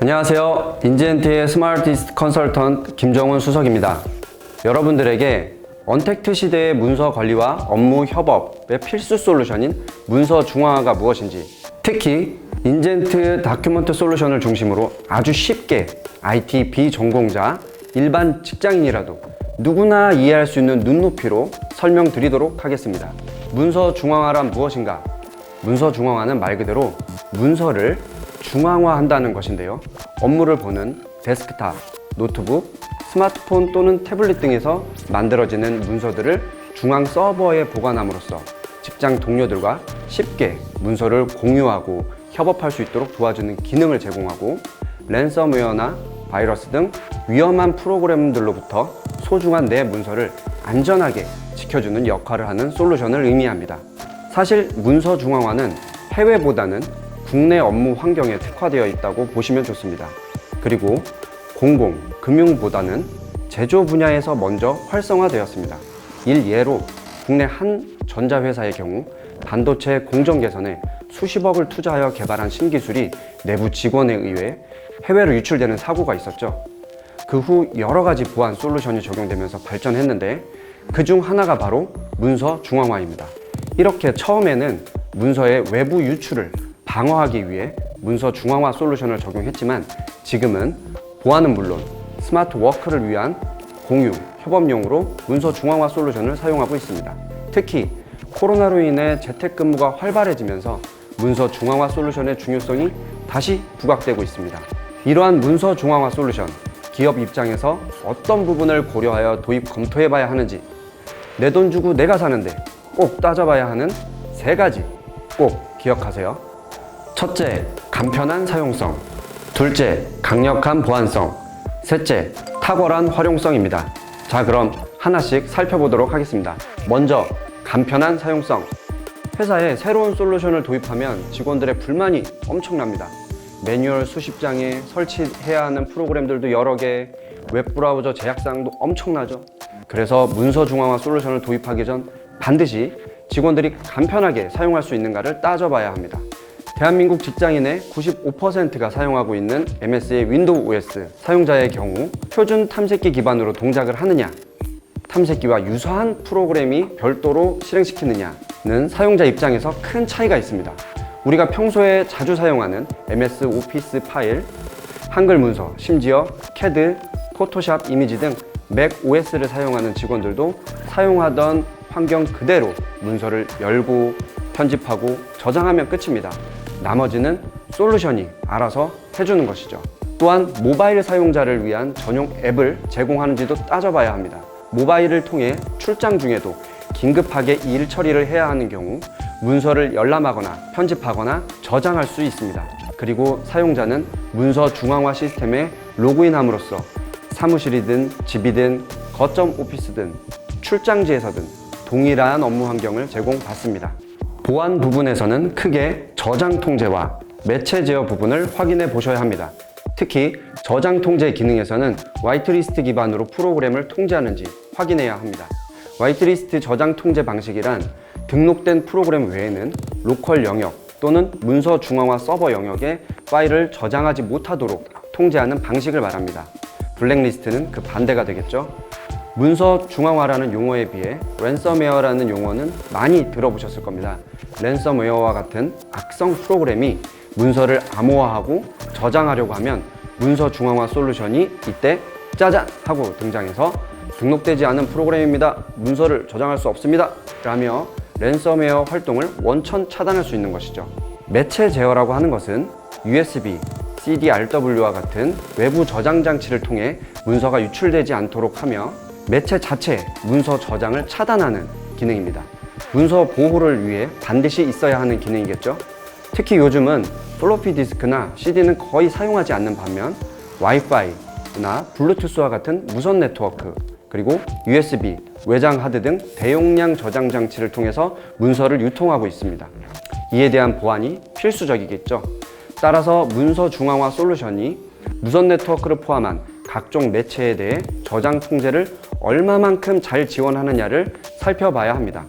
안녕하세요. 인젠트의 스마트리스트 컨설턴트 김정훈 수석입니다. 여러분들에게 언택트 시대의 문서 관리와 업무 협업의 필수 솔루션인 문서 중앙화가 무엇인지, 특히 인젠트 다큐먼트 솔루션을 중심으로 아주 쉽게 IT 비전공자, 일반 직장인이라도 누구나 이해할 수 있는 눈높이로 설명드리도록 하겠습니다. 문서 중앙화란 무엇인가? 문서 중앙화는 말 그대로 문서를 중앙화한다는 것인데요. 업무를 보는 데스크탑, 노트북, 스마트폰 또는 태블릿 등에서 만들어지는 문서들을 중앙 서버에 보관함으로써 직장 동료들과 쉽게 문서를 공유하고 협업할 수 있도록 도와주는 기능을 제공하고 랜섬웨어나 바이러스 등 위험한 프로그램들로부터 소중한 내 문서를 안전하게 지켜주는 역할을 하는 솔루션을 의미합니다. 사실 문서 중앙화는 해외보다는 국내 업무 환경에 특화되어 있다고 보시면 좋습니다. 그리고 공공, 금융보다는 제조 분야에서 먼저 활성화되었습니다. 일예로 국내 한 전자회사의 경우 반도체 공정 개선에 수십억을 투자하여 개발한 신기술이 내부 직원에 의해 해외로 유출되는 사고가 있었죠. 그 후 여러 가지 보안 솔루션이 적용되면서 발전했는데 그 중 하나가 바로 문서 중앙화입니다. 이렇게 처음에는 문서의 외부 유출을 방어하기 위해 문서 중앙화 솔루션을 적용했지만 지금은 보안은 물론 스마트 워크를 위한 공유, 협업용으로 문서 중앙화 솔루션을 사용하고 있습니다. 특히 코로나로 인해 재택근무가 활발해지면서 문서 중앙화 솔루션의 중요성이 다시 부각되고 있습니다. 이러한 문서 중앙화 솔루션, 기업 입장에서 어떤 부분을 고려하여 도입 검토해 봐야 하는지, 내 돈 주고 내가 사는데 꼭 따져봐야 하는 세 가지 꼭 기억하세요. 첫째, 간편한 사용성. 둘째, 강력한 보안성. 셋째, 탁월한 활용성입니다. 자, 그럼 하나씩 살펴보도록 하겠습니다. 먼저, 간편한 사용성. 회사에 새로운 솔루션을 도입하면 직원들의 불만이 엄청납니다. 매뉴얼 수십 장에 설치해야 하는 프로그램들도 여러 개, 웹브라우저 제약사항도 엄청나죠. 그래서 문서 중앙화 솔루션을 도입하기 전 반드시 직원들이 간편하게 사용할 수 있는가를 따져봐야 합니다. 대한민국 직장인의 95%가 사용하고 있는 MS의 윈도우 OS 사용자의 경우 표준 탐색기 기반으로 동작을 하느냐, 탐색기와 유사한 프로그램이 별도로 실행시키느냐는 사용자 입장에서 큰 차이가 있습니다. 우리가 평소에 자주 사용하는 MS 오피스 파일, 한글 문서, 심지어 캐드, 포토샵 이미지 등 맥 OS를 사용하는 직원들도 사용하던 환경 그대로 문서를 열고 편집하고 저장하면 끝입니다. 나머지는 솔루션이 알아서 해주는 것이죠. 또한 모바일 사용자를 위한 전용 앱을 제공하는지도 따져봐야 합니다. 모바일을 통해 출장 중에도 긴급하게 일 처리를 해야 하는 경우 문서를 열람하거나 편집하거나 저장할 수 있습니다. 그리고 사용자는 문서 중앙화 시스템에 로그인함으로써 사무실이든 집이든 거점 오피스든 출장지에서든 동일한 업무 환경을 제공받습니다. 보안 부분에서는 크게 저장 통제와 매체 제어 부분을 확인해 보셔야 합니다. 특히 저장 통제 기능에서는 화이트리스트 기반으로 프로그램을 통제하는지 확인해야 합니다. 화이트리스트 저장 통제 방식이란 등록된 프로그램 외에는 로컬 영역 또는 문서 중앙화 서버 영역에 파일을 저장하지 못하도록 통제하는 방식을 말합니다. 블랙리스트는 그 반대가 되겠죠. 문서 중앙화라는 용어에 비해 랜섬웨어라는 용어는 많이 들어보셨을 겁니다. 랜섬웨어와 같은 악성 프로그램이 문서를 암호화하고 저장하려고 하면 문서 중앙화 솔루션이 이때 짜잔 하고 등장해서 등록되지 않은 프로그램입니다. 문서를 저장할 수 없습니다. 라며 랜섬웨어 활동을 원천 차단할 수 있는 것이죠. 매체 제어라고 하는 것은 USB, CDRW와 같은 외부 저장 장치를 통해 문서가 유출되지 않도록 하며 매체 자체 문서 저장을 차단하는 기능입니다. 문서 보호를 위해 반드시 있어야 하는 기능이겠죠. 특히 요즘은 플로피 디스크나 CD는 거의 사용하지 않는 반면 와이파이나 블루투스와 같은 무선 네트워크 그리고 USB, 외장 하드 등 대용량 저장 장치를 통해서 문서를 유통하고 있습니다. 이에 대한 보안이 필수적이겠죠. 따라서 문서 중앙화 솔루션이 무선 네트워크를 포함한 각종 매체에 대해 저장 통제를 얼마만큼 잘 지원하느냐를 살펴봐야 합니다.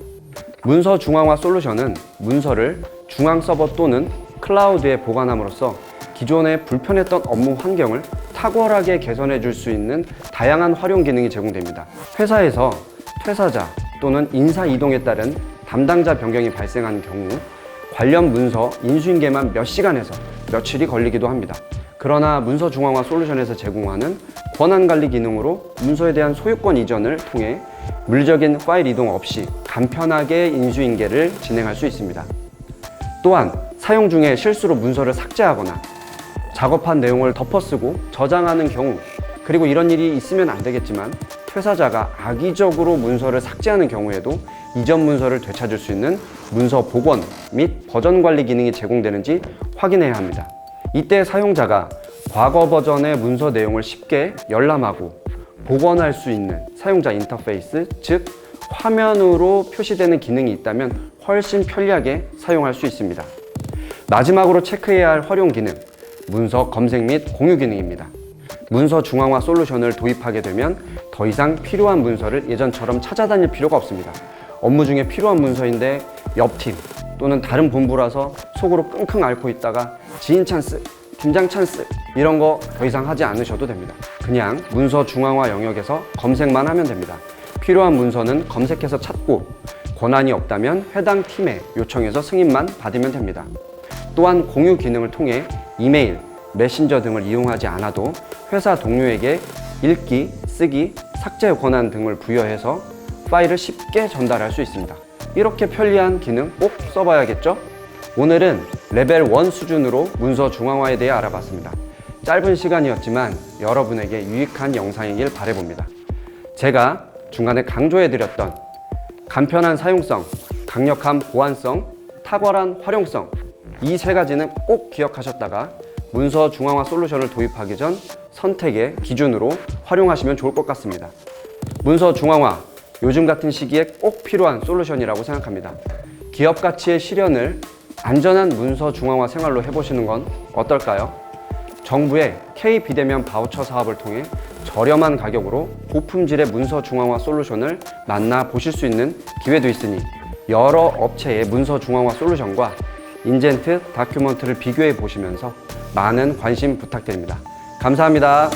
문서 중앙화 솔루션은 문서를 중앙 서버 또는 클라우드에 보관함으로써 기존에 불편했던 업무 환경을 탁월하게 개선해 줄 수 있는 다양한 활용 기능이 제공됩니다. 회사에서 퇴사자 또는 인사 이동에 따른 담당자 변경이 발생한 경우 관련 문서 인수인계만 몇 시간에서 며칠이 걸리기도 합니다. 그러나 문서 중앙화 솔루션에서 제공하는 권한 관리 기능으로 문서에 대한 소유권 이전을 통해 물적인 파일 이동 없이 간편하게 인수인계를 진행할 수 있습니다. 또한 사용 중에 실수로 문서를 삭제하거나 작업한 내용을 덮어쓰고 저장하는 경우 그리고 이런 일이 있으면 안 되겠지만 퇴사자가 악의적으로 문서를 삭제하는 경우에도 이전 문서를 되찾을 수 있는 문서 복원 및 버전 관리 기능이 제공되는지 확인해야 합니다. 이때 사용자가 과거 버전의 문서 내용을 쉽게 열람하고 복원할 수 있는 사용자 인터페이스, 즉 화면으로 표시되는 기능이 있다면 훨씬 편리하게 사용할 수 있습니다. 마지막으로 체크해야 할 활용 기능, 문서 검색 및 공유 기능입니다. 문서 중앙화 솔루션을 도입하게 되면 더 이상 필요한 문서를 예전처럼 찾아다닐 필요가 없습니다. 업무 중에 필요한 문서인데 옆팀 또는 다른 본부라서 속으로 끙끙 앓고 있다가 지인 찬스, 팀장 찬스 이런 거 더 이상 하지 않으셔도 됩니다. 그냥 문서 중앙화 영역에서 검색만 하면 됩니다. 필요한 문서는 검색해서 찾고 권한이 없다면 해당 팀에 요청해서 승인만 받으면 됩니다. 또한 공유 기능을 통해 이메일, 메신저 등을 이용하지 않아도 회사 동료에게 읽기, 쓰기, 삭제 권한 등을 부여해서 파일을 쉽게 전달할 수 있습니다. 이렇게 편리한 기능 꼭 써봐야겠죠? 오늘은 레벨 1 수준으로 문서 중앙화에 대해 알아봤습니다. 짧은 시간이었지만 여러분에게 유익한 영상이길 바라봅니다. 제가 중간에 강조해드렸던 간편한 사용성, 강력한 보안성, 탁월한 활용성 이 세 가지는 꼭 기억하셨다가 문서 중앙화 솔루션을 도입하기 전 선택의 기준으로 활용하시면 좋을 것 같습니다. 문서 중앙화 요즘 같은 시기에 꼭 필요한 솔루션이라고 생각합니다. 기업 가치의 실현을 안전한 문서 중앙화 생활로 해보시는 건 어떨까요? 정부의 K 비대면 바우처 사업을 통해 저렴한 가격으로 고품질의 문서 중앙화 솔루션을 만나 보실 수 있는 기회도 있으니 여러 업체의 문서 중앙화 솔루션과 인젠트 다큐먼트를 비교해 보시면서 많은 관심 부탁드립니다. 감사합니다.